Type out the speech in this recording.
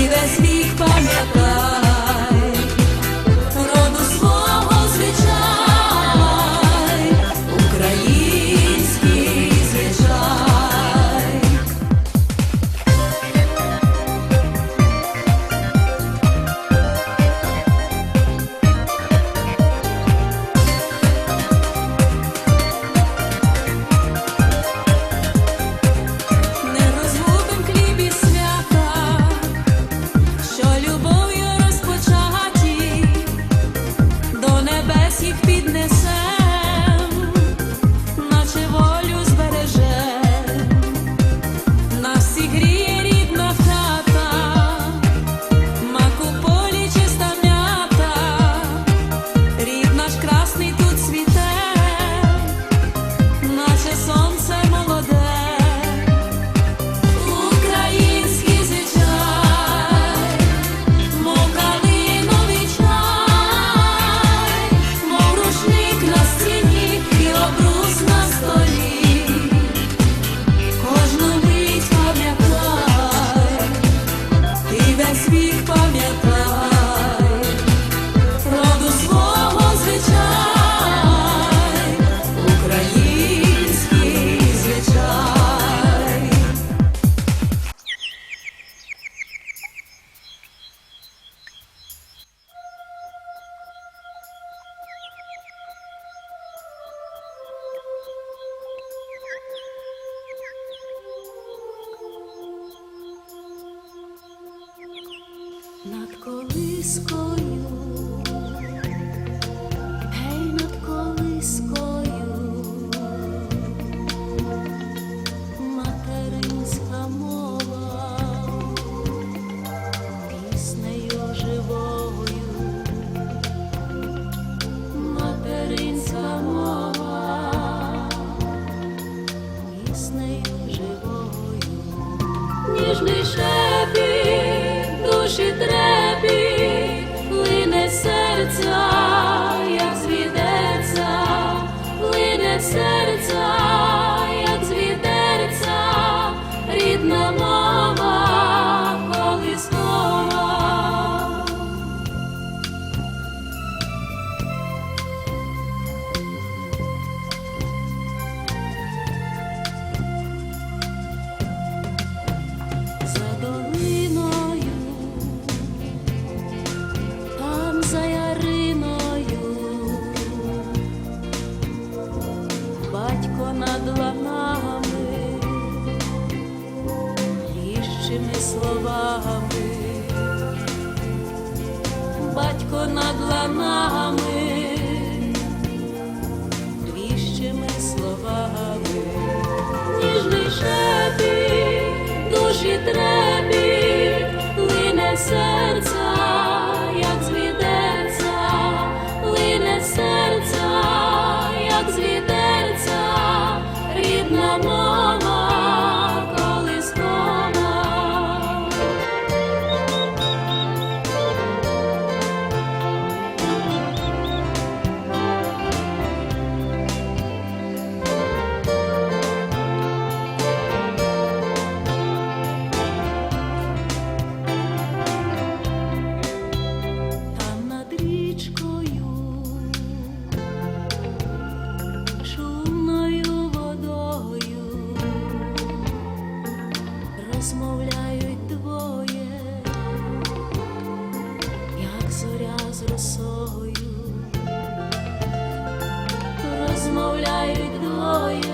і весь вік пам'ятав. just need Над колискою, гей над колискою, материнська мова, піснею живою, материнська мова, піснею живою. словами, батько над ланами, твіщими словами, ніжний шепіт душі трепіт лине серця, як звідерця, лине серця, як звідерця, рідна мама. красою розмовляють двоє.